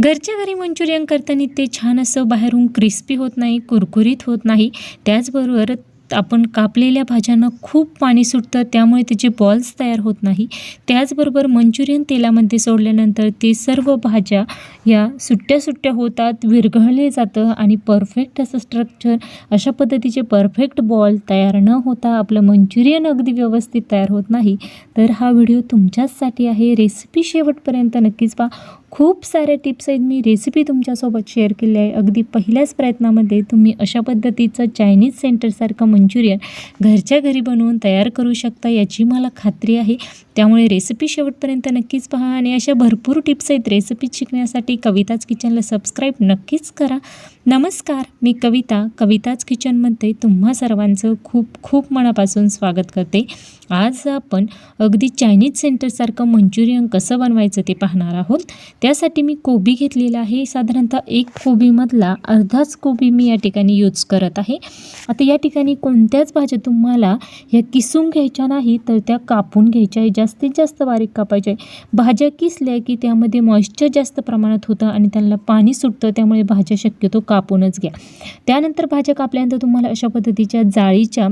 घरच्या घरी मंचुरियन करताना ते छान असं बाहेरून क्रिस्पी होत नाही कुरकुरीत होत नाही. त्याचबरोबर आपण कापलेल्या भाज्यांना खूप पाणी सुटतं त्यामुळे त्याचे बॉल्स तयार होत नाही. त्याचबरोबर मंचुरियन तेलामध्ये सोडल्यानंतर ते सर्व भाज्या या सुट्ट्या सुट्ट्या होतात विरघळले जातं आणि परफेक्ट असं स्ट्रक्चर अशा पद्धतीचे परफेक्ट बॉल तयार न होता आपलं मंचुरियन अगदी व्यवस्थित तयार होत नाही. तर हा व्हिडिओ तुमच्याचसाठी आहे. रेसिपी शेवटपर्यंत नक्कीच पहा. खूप साऱ्या टिप्स आहेत. मी रेसिपी तुमच्यासोबत शेअर केली आहे. अगदी पहिल्याच प्रयत्नामध्ये तुम्ही अशा पद्धतीचं चायनीज सेंटरसारखं मंचुरियन घरच्या घरी बनवून तयार करू शकता याची मला खात्री आहे. त्यामुळे रेसिपी शेवटपर्यंत नक्कीच पहा आणि अशा भरपूर टिप्स आहेत रेसिपी शिकण्यासाठी कविताच किचनला सबस्क्राईब नक्कीच करा. नमस्कार मी कविता कविताच किचनमध्ये तुम्हा सर्वांचं खूप खूप मनापासून स्वागत करते. आज आपण अगदी चायनीज सेंटरसारखं मंचुरियन कसं बनवायचं ते पाहणार आहोत. त्यासाठी मी कोबी घेतलेला आहे. साधारणतः एक कोबीमधला अर्धाच कोबी मी या ठिकाणी यूज करत आहे. आता या ठिकाणी कोणत्याच भाज्या तुम्हाला ह्या किसून घ्यायच्या नाही तर त्या कापून घ्यायच्या. आहे जास्तीत जास्त बारीक कापायच्या आहे भाज्या किसल्या की त्यामध्ये मॉइश्चर जास्त प्रमाणात होतं आणि त्यांना पाणी सुटतं त्यामुळे भाज्या शक्यतो कापूनच घ्या. त्यानंतर भाज्या कापल्यानंतर तुम्हाला अशा पद्धतीच्या जाळीच्या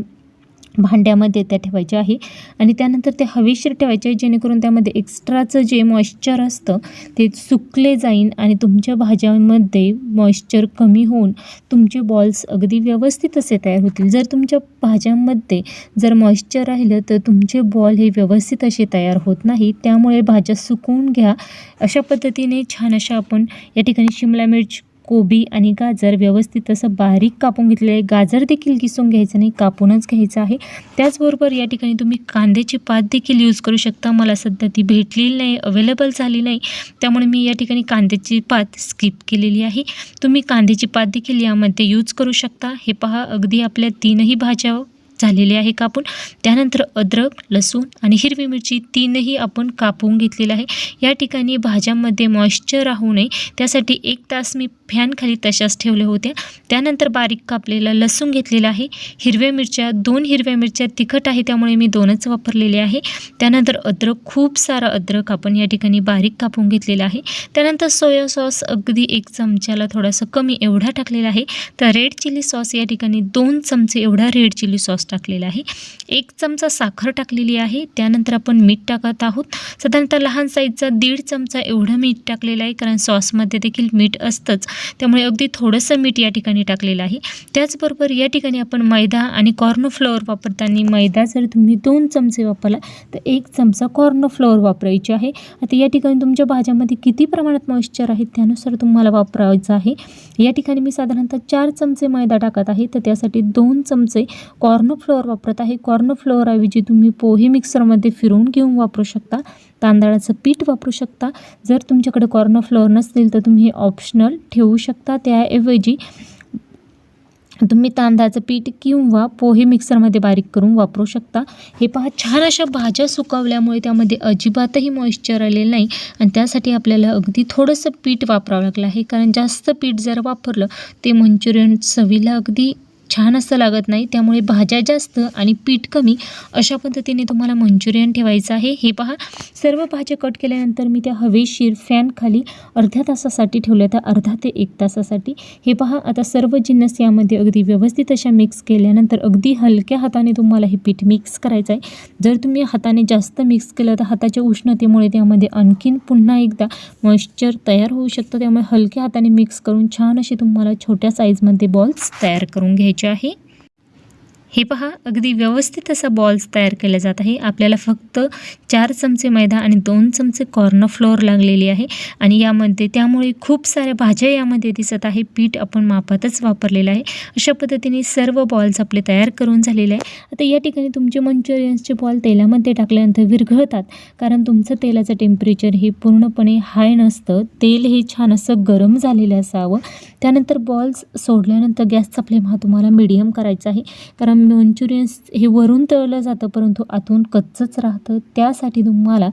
भांड्यामध्ये त्या ठेवायच्या आहे. आणि त्यानंतर ते हवेशीर ठेवायचे आहे जेणेकरून त्यामध्ये एक्स्ट्राचं जे मॉइश्चर असतं ते सुकले जाईन आणि तुमच्या भाज्यांमध्ये मॉइश्चर कमी होऊन तुमचे बॉल्स अगदी व्यवस्थित असे तयार होतील. जर तुमच्या भाज्यांमध्ये जर मॉइश्चर राहिलं तर तुमचे बॉल हे व्यवस्थित असे तयार होत नाही. त्यामुळे भाज्या सुकवून घ्या. अशा पद्धतीने छान अशा आपण या ठिकाणी शिमला मिर्च कोबी आणि गाजर व्यवस्थित असं बारीक कापून घेतलेलं आहे. गाजर देखील किसून घ्यायचं नाही कापूनच घ्यायचं आहे. त्याचबरोबर या ठिकाणी तुम्ही कांद्याची पात देखील यूज करू शकता. मला सध्या ती भेटलेली नाही अवेलेबल झाली नाही. त्यामुळे मी या ठिकाणी कांद्याची पात स्किप केलेली आहे. तुम्ही कांद्याची पात देखील यामध्ये यूज करू शकता. हे पहा अगदी आपल्या तीनही भाज्या झालेले आहे कापून. त्यानंतर अद्रक लसूण आणि हिरवी मिरची तीनही आपण कापून घेतलेलं आहे. या ठिकाणी भाज्यांमध्ये मॉइश्चर राहू नये. त्यासाठी एक तास मी फॅनखाली तशाच ठेवल्या होत्या. त्यानंतर बारीक कापलेला लसूण घेतलेला आहे. हिरव्या मिरच्या दोन हिरव्या मिरच्या तिखट आहे त्यामुळे मी दोनच वापरलेले आहे. त्यानंतर अद्रक खूप सारा अद्रक आपण या ठिकाणी बारीक कापून घेतलेला आहे. त्यानंतर सोया सॉस अगदी एक चमच्याला थोडासा कमी एवढा टाकलेला आहे. तर रेड चिली सॉस या ठिकाणी दोन चमचे एवढा रेड चिली सॉस टाकलेला आहे. एक चमचा साखर टाकलेली आहे. त्यानंतर आपण मीठ टाकत आहोत. साधारणतः लहान साईजचा दीड चमचा एवढं मीठ टाकलेलं आहे कारण सॉसमध्ये देखील मीठ असतंच. त्यामुळे अगदी थोडंसं मीठ या ठिकाणी टाकलेलं आहे. त्याचबरोबर या ठिकाणी आपण मैदा आणि कॉर्नफ्लॉवर वापरताना मैदा जर तुम्ही दोन चमचे वापरला तर एक चमचा कॉर्न फ्लोअर वापरायचे आहे. आता या ठिकाणी तुमच्या भाज्यामध्ये किती प्रमाणात मॉइश्चर आहे त्यानुसार तुम्हाला वापरायचं आहे. या ठिकाणी मी साधारणतः चार चमचे मैदा टाकत आहे तर त्यासाठी दोन चमचे कॉर्न फ्लोअर वापरत आहे. कॉर्नफ्लोअरऐवजी तुम्ही पोहे मिक्सरमध्ये फिरवून घेऊन वापरू शकता. तांदळाचं पीठ वापरू शकता. जर तुमच्याकडे कॉर्नफ्लोअर नसतील तर तुम्ही ऑप्शनल ठेवू शकता. त्याऐवजी तुम्ही तांदळाचं पीठ किंवा पोहे मिक्सरमध्ये बारीक करून वापरू शकता. हे पहा छान अशा भाज्या सुकवल्यामुळे त्यामध्ये अजिबातही मॉइश्चर आलेलं नाही आणि त्यासाठी आपल्याला अगदी थोडंसं पीठ वापरावं लागलं आहे. कारण जास्त पीठ जर वापरलं ते मंचुरियन चवीला अगदी छान असं लागत नाही. त्यामुळे भाज्या जास्त आणि पीठ कमी अशा पद्धतीने तुम्हाला मंचुरियन ठेवायचं आहे. हे पहा. सर्व भाज्या कट केल्यानंतर मी त्या हवेशीर फॅनखाली अर्ध्या तासासाठी ठेवल्या त्या अर्धा ते एक तासासाठी. हे पहा. आता सर्व जिन्नस यामध्ये अगदी व्यवस्थित अशा मिक्स केल्यानंतर अगदी हलक्या हाताने तुम्हाला हे पीठ मिक्स करायचं आहे. जर तुम्ही हाताने जास्त मिक्स केलं तर हाताच्या उष्णतेमुळे त्यामध्ये आणखीन पुन्हा एकदा मॉइश्चर तयार होऊ शकतं. त्यामुळे हलक्या हाताने मिक्स करून छान असे तुम्हाला छोट्या साईजमध्ये बॉल्स तयार करून घ्यायचे आहे. हे पहा अगदी व्यवस्थित असा बॉल्स तयार केला जात आहे. आपल्याला फक्त चार चमचे मैदा आणि दोन चमचे कॉर्न फ्लोअर लागलेली आहे आणि यामध्ये त्यामुळे खूप साऱ्या भाज्या यामध्ये दिसत आहे. पीठ आपण मापातच वापरलेलं आहे. अशा पद्धतीने सर्व बॉल्स आपले तयार करून झालेले आहे. आता या ठिकाणी तुमचे मंचुरियन्सचे बॉल तेलामध्ये टाकल्यानंतर विरघळतात कारण तुमचं तेलाचं टेम्परेचर हे पूर्णपणे हाय नसतं. तेल हे छान असं गरम झालेलं असावं. त्यानंतर बॉल्स सोडल्यानंतर गॅसचा फ्लेम हा तुम्हाला मिडियम करायचा आहे. कारण मंचुरियन्स हे वरून तळलं जातं परंतु आतून कच्चंच राहतं. त्यासाठी तुम्हाला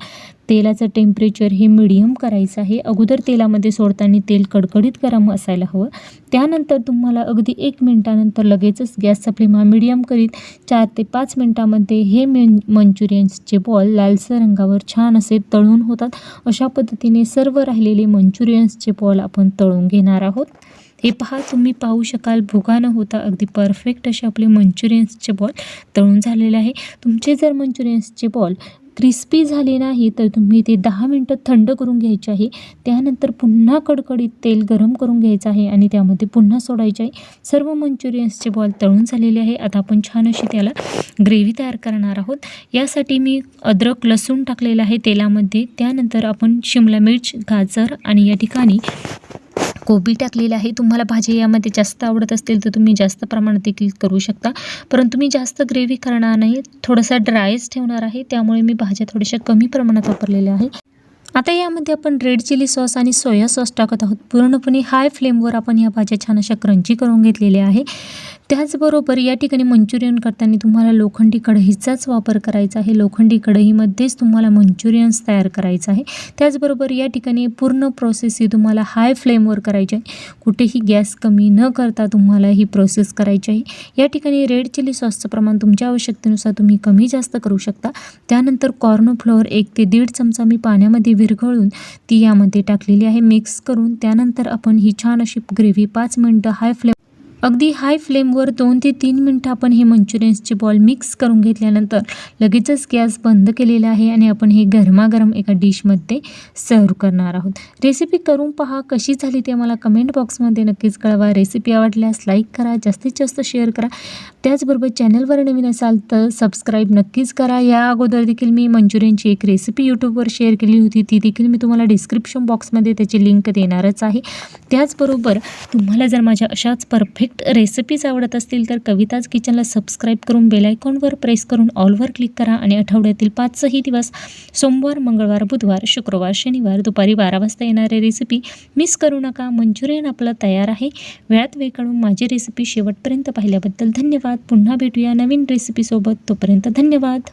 तेलाचं टेम्परेचर हे मिडियम करायचं आहे. अगोदर तेलामध्ये सोडताना तेल कडकडीत गरम असायला हवं. त्यानंतर तुम्हाला अगदी एक मिनटानंतर लगेचच गॅसचा फ्लेम हा मिडियम करीत चार ते पाच मिनटामध्ये हे मेन मंचुरियन्सचे बॉल लालसर रंगावर छान असे तळून होतात. अशा पद्धतीने सर्व राहिलेले मंचुरियन्सचे बॉल आपण तळून घेणार आहोत. हे पहा तुम्ही पाहू शकाल भुगा न होता अगदी परफेक्ट असे आपले मंचुरियन्सचे बॉल तळून झालेले आहे. तुमचे जर मंचुरियन्सचे बॉल क्रिस्पी झाले नाही तर तुम्ही ते दहा मिनटं थंड करून घ्यायचे आहे. त्यानंतर पुन्हा कडकडीत तेल गरम करून घ्यायचं आहे आणि त्यामध्ये पुन्हा सोडायचे आहे. सर्व मंचुरियन्सचे बॉल तळून झालेले आहे. आता आपण छान अशी त्याला ग्रेव्ही तयार करणार आहोत. यासाठी मी अद्रक लसूण टाकलेलं आहे तेलामध्ये. त्यानंतर आपण शिमला मिर्च गाजर आणि या ठिकाणी कोबी टाकलेला आहे. तुम्हाला भाजी यामध्ये जास्त आवडत असतील तर तुम्ही जास्त प्रमाणात देखील करू शकता. परंतु मी जास्त ग्रेव्ही करणार नाही. थोडासा ड्रायच ठेवणार आहे. त्यामुळे मी भाज्या थोड्याशा कमी प्रमाणात वापरलेल्या आहे आता यामध्ये आपण रेड चिली सॉस आणि सोया सॉस टाकत आहोत. पूर्णपणे हाय फ्लेमवर आपण या भाज्या छान अशा क्रंची करून घेतलेल्या आहे. त्याचबरोबर या ठिकाणी मंचुरियन करताना तुम्हाला लोखंडी कढईचाच वापर करायचा आहे. लोखंडी कढईमध्येच तुम्हाला मंचुरियन्स तयार करायचं आहे. त्याचबरोबर या ठिकाणी पूर्ण प्रोसेस ही तुम्हाला हाय फ्लेमवर करायची आहे. कुठेही गॅस कमी न करता तुम्हाला ही प्रोसेस करायची आहे. या ठिकाणी रेड चिली सॉसचं प्रमाण तुमच्या आवश्यकतेनुसार तुम्ही कमी जास्त करू शकता. त्यानंतर कॉर्न फ्लोअर एक ते दीड चमचा मी पाण्यामध्ये विरघळून ती यामध्ये टाकलेली आहे. मिक्स करून त्यानंतर आपण ही छान अशी ग्रेव्ही पाच मिनटं हाय फ्लेम अगदी हाय फ्लेमवर दोन ते तीन मिनटं आपण हे मंचुरियन्सचे बॉल मिक्स करून घेतल्यानंतर लगेचच गॅस बंद केलेला आहे आणि आपण हे गरमागरम एका डिशमध्ये सर्व करणार आहोत. रेसिपी करून पहा कशी झाली ते मला कमेंट बॉक्समध्ये नक्कीच कळवा. रेसिपी आवडल्यास लाईक करा जास्तीत जास्त शेअर करा. त्याचबरोबर चॅनलवर नवीन असाल तर सबस्क्राईब नक्कीच करा. या अगोदर देखील मी मंचुरियनची एक रेसिपी यूट्यूबवर शेअर केली होती ती देखील मी तुम्हाला डिस्क्रिप्शन बॉक्समध्ये त्याची लिंक देणारच आहे. त्याचबरोबर तुम्हाला जर माझ्या अशाच परफेक्ट परफेक्ट रेसिपीज आवडत असतील तर कविताज किचनला सबस्क्राईब करून बेलायकॉनवर प्रेस करून ऑलवर क्लिक करा आणि आठवड्यातील पाचही दिवस सोमवार मंगळवार बुधवार शुक्रवार शनिवार दुपारी बारा वाजता येणारे रेसिपी मिस करू नका. मंचुरियन आपलं तयार आहे. वेळात वेळ काढून माझी रेसिपी शेवटपर्यंत पाहिल्याबद्दल धन्यवाद. पुन्हा भेटूया नवीन रेसिपीसोबत तोपर्यंत धन्यवाद.